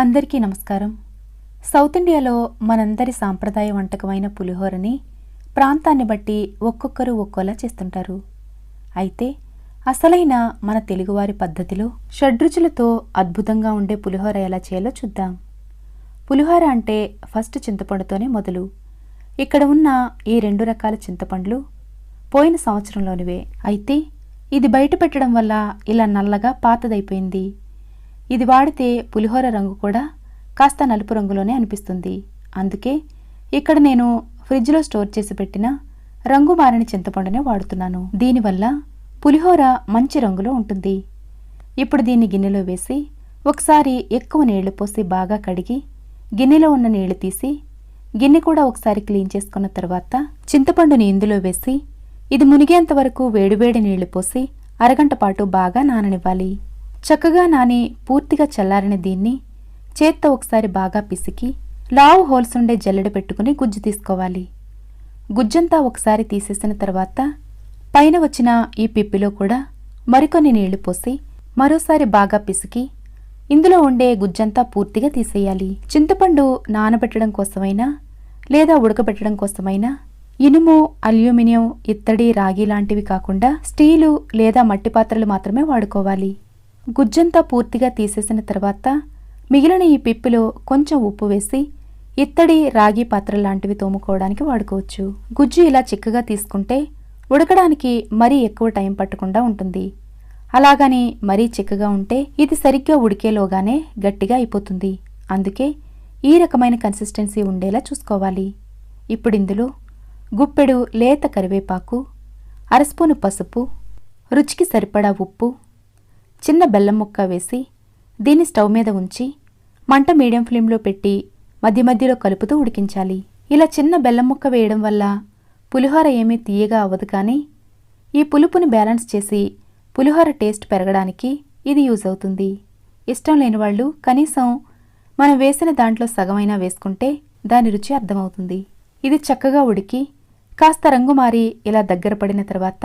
అందరికీ నమస్కారం. సౌత్ ఇండియాలో మనందరి సాంప్రదాయ వంటకమైన పులిహోరని ప్రాంతాన్ని బట్టి ఒక్కొక్కరు ఒక్కోలా చేస్తుంటారు. అయితే అసలైన మన తెలుగువారి పద్ధతిలో షడ్రుచులతో అద్భుతంగా ఉండే పులిహోర ఎలా చేయాలో చూద్దాం. పులిహోర అంటే ఫస్ట్ చింతపండుతోనే మొదలు. ఇక్కడ ఉన్న ఈ రెండు రకాల చింతపండ్లు పోయిన సంవత్సరంలోనివే. అయితే ఇది బయట పెట్టడం వల్ల ఇలా నల్లగా పాతదైపోయింది. ఇది వాడితే పులిహోర రంగు కూడా కాస్త నలుపు రంగులోనే అనిపిస్తుంది. అందుకే ఇక్కడ నేను ఫ్రిడ్జ్లో స్టోర్ చేసి పెట్టిన రంగు మారిన చింతపండునే వాడుతున్నాను. దీనివల్ల పులిహోర మంచి రంగులో ఉంటుంది. ఇప్పుడు దీన్ని గిన్నెలో వేసి ఒకసారి ఎక్కువ నీళ్ళు పోసి బాగా కడిగి గిన్నెలో ఉన్న నీళ్ళు తీసి గిన్నె కూడా ఒకసారి క్లీన్ చేసుకున్న తర్వాత చింతపండుని ఇందులో వేసి ఇది మునిగేంత వరకు వేడివేడి నీళ్ళు పోసి అరగంట పాటు బాగా నాననివ్వాలి. చక్కగా నాని పూర్తిగా చల్లారిన దీన్ని చేత్తో ఒకసారి బాగా పిసికి లావు హోల్స్ ఉండే జల్లెడ పెట్టుకుని గుజ్జు తీసుకోవాలి. గుజ్జంతా ఒకసారి తీసేసిన తర్వాత పైన వచ్చిన ఈ పిప్పిలో కూడా మరికొన్ని నీళ్ళు పోసి మరోసారి బాగా పిసికి ఇందులో ఉండే గుజ్జంతా పూర్తిగా తీసేయాలి. చింతపండు నానబెట్టడం కోసమైనా లేదా ఉడకబెట్టడం కోసమైనా ఇనుము అల్యూమినియం ఇత్తడి రాగి లాంటివి కాకుండా స్టీలు లేదా మట్టి పాత్రలు మాత్రమే వాడుకోవాలి. గుజ్జంతా పూర్తిగా తీసేసిన తర్వాత మిగిలిన ఈ పిప్పిలో కొంచెం ఉప్పు వేసి ఇత్తడి రాగి పాత్ర లాంటివి తోముకోవడానికి వాడుకోవచ్చు. గుజ్జు ఇలా చిక్కగా తీసుకుంటే ఉడకడానికి మరీ ఎక్కువ టైం పట్టకుండా ఉంటుంది. అలాగని మరీ చిక్కగా ఉంటే ఇది సరిగ్గా ఉడికేలోగానే గట్టిగా అయిపోతుంది. అందుకే ఈ రకమైన కన్సిస్టెన్సీ ఉండేలా చూసుకోవాలి. ఇప్పుడు ఇందులో గుప్పెడు లేత కరివేపాకు అరస్పూను పసుపు రుచికి సరిపడా ఉప్పు చిన్న బెల్లం ముక్క వేసి దీన్ని స్టవ్ మీద ఉంచి మంట మీడియం ఫ్లేమ్లో పెట్టి మధ్య మధ్యలో కలుపుతూ ఉడికించాలి. ఇలా చిన్న బెల్లం ముక్క వేయడం వల్ల పులిహోర ఏమీ తీయగా అవ్వదు కానీ ఈ పులుపుని బ్యాలెన్స్ చేసి పులిహోర టేస్ట్ పెరగడానికి ఇది యూజ్ అవుతుంది. ఇష్టం లేని వాళ్ళు కనీసం మనం వేసిన దాంట్లో సగమైనా వేసుకుంటే దాని రుచి అర్థమవుతుంది. ఇది చక్కగా ఉడికి కాస్త రంగు మారి ఇలా దగ్గర పడిన తర్వాత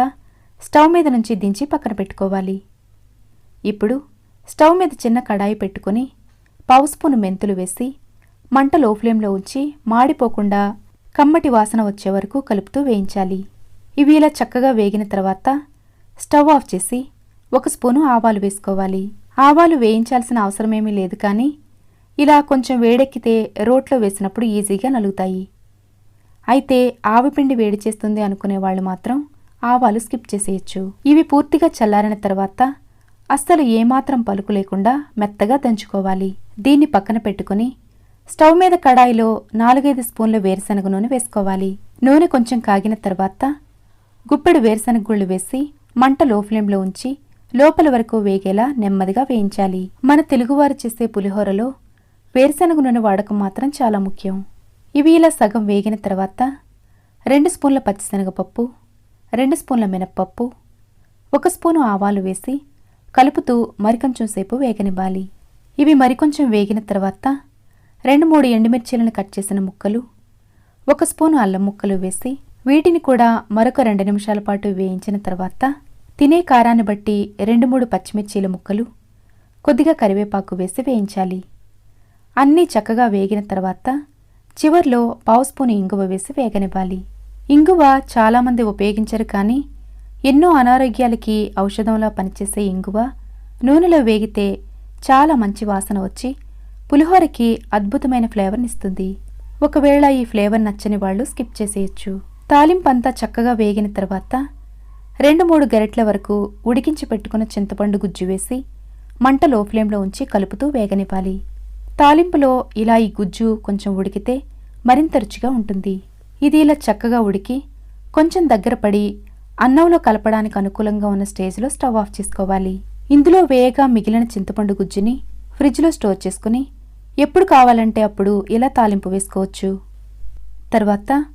స్టవ్ మీద నుంచి దించి పక్కన పెట్టుకోవాలి. ఇప్పుడు స్టవ్ మీద చిన్న కడాయి పెట్టుకొని పావు స్పూను మెంతులు వేసి మంట లో ఫ్లేమ్లో ఉంచి మాడిపోకుండా కమ్మటి వాసన వచ్చే వరకు కలుపుతూ వేయించాలి. ఇవి ఇలా చక్కగా వేగిన తర్వాత స్టవ్ ఆఫ్ చేసి ఒక స్పూను ఆవాలు వేసుకోవాలి. ఆవాలు వేయించాల్సిన అవసరమేమీ లేదు కానీ ఇలా కొంచెం వేడెక్కితే రోట్లో వేసినప్పుడు ఈజీగా నలుగుతాయి. అయితే ఆవిపిండి వేడి చేస్తుంది అనుకునే వాళ్ళు మాత్రం ఆవాలు స్కిప్ చేసేయచ్చు. ఇవి పూర్తిగా చల్లారిన తర్వాత అస్సలు ఏమాత్రం పలుకు లేకుండా మెత్తగా దంచుకోవాలి. దీన్ని పక్కన పెట్టుకుని స్టవ్ మీద కడాయిలో నాలుగైదు స్పూన్ల వేరుశనగ నూనె వేసుకోవాలి. నూనె కొంచెం కాగిన తర్వాత గుప్పెడు వేరుశనగ గుళ్ళు వేసి మంట లో ఫ్లేమ్లో ఉంచి లోపల వరకు వేగేలా నెమ్మదిగా వేయించాలి. మన తెలుగువారు చేసే పులిహోరలో వేరుశనగ నూనె వాడకం మాత్రం చాలా ముఖ్యం. ఇవి ఇలా సగం వేగిన తర్వాత రెండు స్పూన్ల పచ్చిశనగపప్పు రెండు స్పూన్ల మినప్పప్పు ఒక స్పూను ఆవాలు వేసి కలుపుతూ మరికొంచెం సేపు వేగనివ్వాలి. ఇవి మరికొంచెం వేగిన తర్వాత రెండు మూడు ఎండుమిర్చీలను కట్ చేసిన ముక్కలు ఒక స్పూను అల్లం ముక్కలు వేసి వీటిని కూడా మరొక రెండు నిమిషాల పాటు వేయించిన తర్వాత తినే కారాన్ని బట్టి రెండు మూడు పచ్చిమిర్చీల ముక్కలు కొద్దిగా కరివేపాకు వేసి వేయించాలి. అన్నీ చక్కగా వేగిన తర్వాత చివర్లో పావు స్పూను ఇంగువ వేసి వేగనివ్వాలి. ఇంగువ చాలామంది ఉపయోగించరు కానీ ఎన్నో అనారోగ్యాలకి ఔషధంలా పనిచేసే ఇంగువ నూనెలో వేగితే చాలా మంచి వాసన వచ్చి పులిహోరకి అద్భుతమైన ఫ్లేవర్నిస్తుంది ఒకవేళ ఈ ఫ్లేవర్ నచ్చని వాళ్ళు స్కిప్ చేసేయచ్చు. తాలింపంతా చక్కగా వేగిన తర్వాత రెండు మూడు గరిటెల వరకు ఉడికించి పెట్టుకున్న చింతపండు గుజ్జు వేసి మంట లో ఫ్లేమ్లో ఉంచి కలుపుతూ వేగనివ్వాలి. తాలింపులో ఇలా ఈ గుజ్జు కొంచెం ఉడికితే మరింత రుచిగా ఉంటుంది. ఇది ఇలా చక్కగా ఉడికి కొంచెం దగ్గర పడి అన్నంలో కలపడానికి అనుకూలంగా ఉన్న స్టేజ్లో స్టవ్ ఆఫ్ చేసుకోవాలి. ఇందులో వేయగా మిగిలిన చింతపండు గుజ్జుని ఫ్రిడ్జ్లో స్టోర్ చేసుకుని ఎప్పుడు కావాలంటే అప్పుడు ఇలా తాలింపు వేసుకోవచ్చు. తర్వాత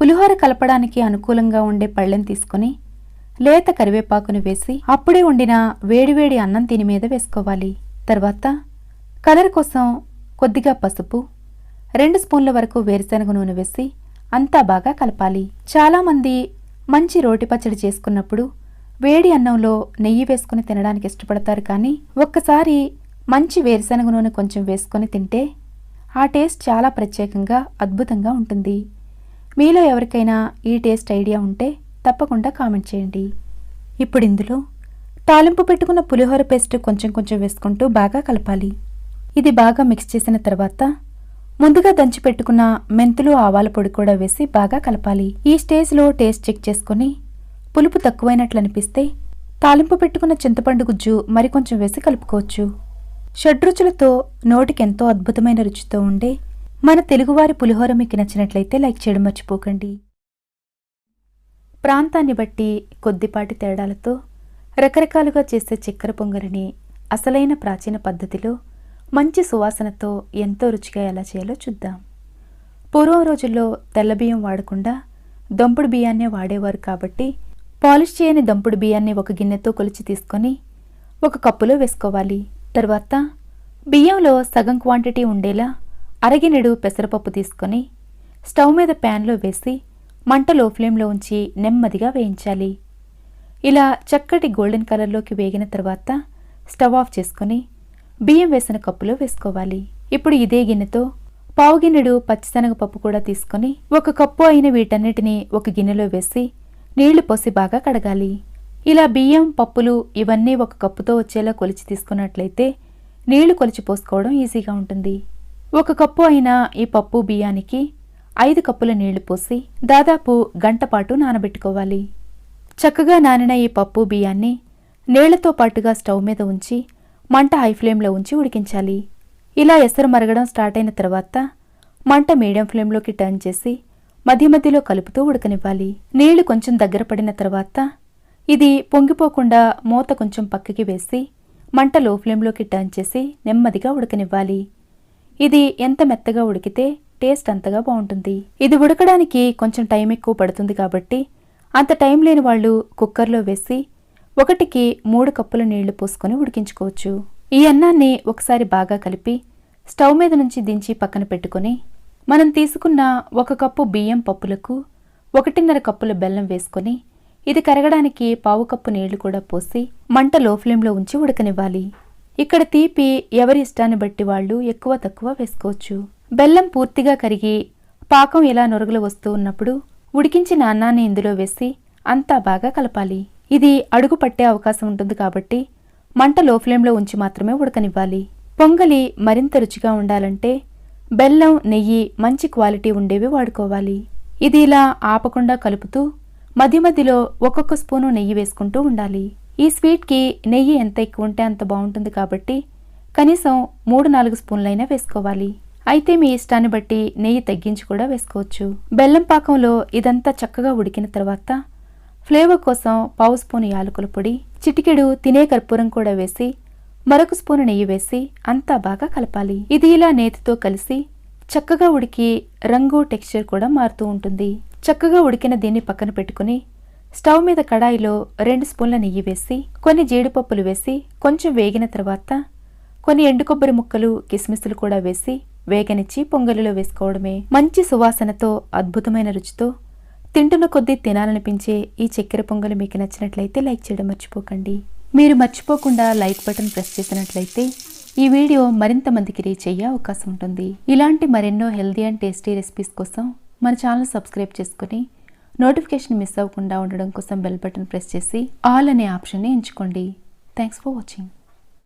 పులిహోర కలపడానికి అనుకూలంగా ఉండే పళ్ళెం తీసుకొని లేత కరివేపాకుని వేసి అప్పుడే వండిన వేడివేడి అన్నం తిని మీద వేసుకోవాలి. తర్వాత కలర్ కోసం కొద్దిగా పసుపు రెండు స్పూన్ల వరకు వేరుశనగ నూనె వేసి అంతా బాగా కలపాలి. చాలామంది మంచి రోటి పచ్చడి చేసుకున్నప్పుడు వేడి అన్నంలో నెయ్యి వేసుకుని తినడానికి ఇష్టపడతారు కానీ ఒక్కసారి మంచి వేరుశనగ నూనె కొంచెం వేసుకొని తింటే ఆ టేస్ట్ చాలా ప్రత్యేకంగా అద్భుతంగా ఉంటుంది. మీలో ఎవరికైనా ఈ టేస్ట్ ఐడియా ఉంటే తప్పకుండా కామెంట్ చేయండి. ఇప్పుడు ఇందులో తాలింపు పెట్టుకున్న పులిహోర పేస్ట్ కొంచెం కొంచెం వేసుకుంటూ బాగా కలపాలి. ఇది బాగా మిక్స్ చేసిన తర్వాత ముందుగా దంచి పెట్టుకున్న మెంతులు ఆవాల పొడి కూడా వేసి బాగా కలపాలి. ఈ స్టేజ్లో టేస్ట్ చెక్ చేసుకొని పులుపు తక్కువైనట్లు అనిపిస్తే తాలింపు పెట్టుకున్న చింతపండు గుజ్జు మరికొంచెం వేసి కలుపుకోవచ్చు. షడ్రుచులతో నోటికెంతో అద్భుతమైన రుచితో ఉండే మన తెలుగువారి పులిహోర మీకు నచ్చినట్లయితే లైక్ చేయడం మర్చిపోకండి. ప్రాంతాన్ని బట్టి కొద్దిపాటి తేడాలతో రకరకాలుగా చేసే చక్కెర పొంగలిని అసలైన ప్రాచీన పద్ధతిలో మంచి సువాసనతో ఎంతో రుచిగా ఎలా చేయాలో చూద్దాం. పూర్వం రోజుల్లో తెల్ల బియ్యం వాడకుండా దంపుడు బియ్యాన్నే వాడేవారు కాబట్టి పాలిష్ చేయని దంపుడు బియ్యాన్ని ఒక గిన్నెతో కొలిచి తీసుకొని ఒక కప్పులో వేసుకోవాలి. తర్వాత బియ్యంలో సగం క్వాంటిటీ ఉండేలా అరగినెడు పెసరపప్పు తీసుకొని స్టవ్ మీద ప్యాన్లో వేసి మంట లో ఫ్లేమ్లో ఉంచి నెమ్మదిగా వేయించాలి. ఇలా చక్కటి గోల్డెన్ కలర్లోకి వేగిన తర్వాత స్టవ్ ఆఫ్ చేసుకొని బియ్యం వేసిన కప్పులో వేసుకోవాలి. ఇప్పుడు ఇదే గిన్నెతో పావు గిన్నెడు పచ్చిశనగపప్పు కూడా తీసుకొని ఒక కప్పు అయిన వీటన్నిటిని ఒక గిన్నెలో వేసి నీళ్ళు పోసి బాగా కడగాలి. ఇలా బియ్యం పప్పులు ఇవన్నీ ఒక కప్పుతో వచ్చేలా కొలిచి తీసుకున్నట్లయితే నీళ్ళు కొలిచి పోసుకోవడం ఈజీగా ఉంటుంది. ఒక కప్పు అయిన ఈ పప్పు బియ్యానికి ఐదు కప్పుల నీళ్ళు పోసి దాదాపు గంట పాటు నానబెట్టుకోవాలి. చక్కగా నానిన ఈ పప్పు బియ్యాన్ని నీళ్ళతో పాటుగా స్టవ్ మీద ఉంచి మంట హై ఫ్లేమ్లో ఉంచి ఉడికించాలి. ఇలా ఎసరు మరగడం స్టార్ట్ అయిన తర్వాత మంట మీడియం ఫ్లేమ్లోకి టర్న్ చేసి మధ్య మధ్యలో కలుపుతూ ఉడకనివ్వాలి. నీళ్ళు కొంచెం దగ్గర పడిన తర్వాత ఇది పొంగిపోకుండా మూత కొంచెం పక్కకి వేసి మంట లో ఫ్లేమ్లోకి టర్న్ చేసి నెమ్మదిగా ఉడకనివ్వాలి. ఇది ఎంత మెత్తగా ఉడికితే టేస్ట్ అంతగా బాగుంటుంది. ఇది ఉడకడానికి కొంచెం టైం ఎక్కువ పడుతుంది కాబట్టి అంత టైం లేని వాళ్ళు కుక్కర్లో వేసి ఒకటికి మూడు కప్పుల నీళ్ళు పోసుకొని ఉడికించుకోవచ్చు. ఈ అన్నాన్ని ఒకసారి బాగా కలిపి స్టవ్ మీద నుంచి దించి పక్కన పెట్టుకొని మనం తీసుకున్న ఒక కప్పు బియ్యం పప్పులకు ఒకటిన్నర కప్పుల బెల్లం వేసుకొని ఇది కరగడానికి పావు కప్పు నీళ్ళు కూడా పోసి మంట లో ఫ్లేమ్లో ఉంచి ఉడకనివ్వాలి. ఇక్కడ తీపి ఎవరి ఇష్టాన్ని బట్టి వాళ్ళు ఎక్కువ తక్కువ వేసుకోవచ్చు. బెల్లం పూర్తిగా కరిగి పాకం ఇలా నొరుగులు వస్తూ ఉన్నప్పుడు ఉడికించిన అన్నాన్ని ఇందులో వేసి అంతా బాగా కలపాలి. ఇది అడుగు పట్టే అవకాశం ఉంటుంది కాబట్టి మంట లో ఫ్లేమ్లో ఉంచి మాత్రమే ఉడకనివ్వాలి. పొంగలి మరింత రుచిగా ఉండాలంటే బెల్లం నెయ్యి మంచి క్వాలిటీ ఉండేవి వాడుకోవాలి. ఇది ఇలా ఆపకుండా కలుపుతూ మధ్య మధ్యలో ఒక్కొక్క స్పూను నెయ్యి వేసుకుంటూ ఉండాలి. ఈ స్వీట్కి నెయ్యి ఎంత ఎక్కువ ఉంటే అంత బాగుంటుంది కాబట్టి కనీసం మూడు నాలుగు స్పూన్లైనా వేసుకోవాలి. అయితే మీ ఇష్టాన్ని బట్టి నెయ్యి తగ్గించి కూడా వేసుకోవచ్చు. బెల్లం పాకంలో ఇదంతా చక్కగా ఉడికిన తర్వాత ఫ్లేవర్ కోసం పావు స్పూన్ యాలకుల పొడి చిటికెడు తినే కర్పూరం కూడా వేసి మరొక స్పూన్ నెయ్యి వేసి అంతా బాగా కలపాలి. ఇది ఇలా నేతితో కలిసి చక్కగా ఉడికి రంగు టెక్స్చర్ కూడా మారుతూ ఉంటుంది. చక్కగా ఉడికిన దీన్ని పక్కన పెట్టుకుని స్టవ్ మీద కడాయిలో రెండు స్పూన్ల నెయ్యి వేసి కొన్ని జీడిపప్పులు వేసి కొంచెం వేగిన తర్వాత కొన్ని ఎండు కొబ్బరి ముక్కలు కిస్మిస్లు కూడా వేసి వేగనిచ్చి పొంగలిలో వేసుకోవడమే. మంచి సువాసనతో అద్భుతమైన రుచితో తింటున్న కొద్దీ తినాలనిపించే ఈ చక్కెర పొంగలు మీకు నచ్చినట్లయితే లైక్ చేయడం మర్చిపోకండి. మీరు మర్చిపోకుండా లైక్ బటన్ ప్రెస్ చేసినట్లయితే ఈ వీడియో మరింత మందికి రీచ్ అయ్యే అవకాశం ఉంటుంది. ఇలాంటి మరెన్నో హెల్దీ అండ్ టేస్టీ రెసిపీస్ కోసం మన ఛానల్ సబ్స్క్రైబ్ చేసుకుని నోటిఫికేషన్ మిస్ అవ్వకుండా ఉండడం కోసం బెల్ బటన్ ప్రెస్ చేసి ఆల్ అనే ఆప్షన్ని ఎంచుకోండి. Thanks for watching.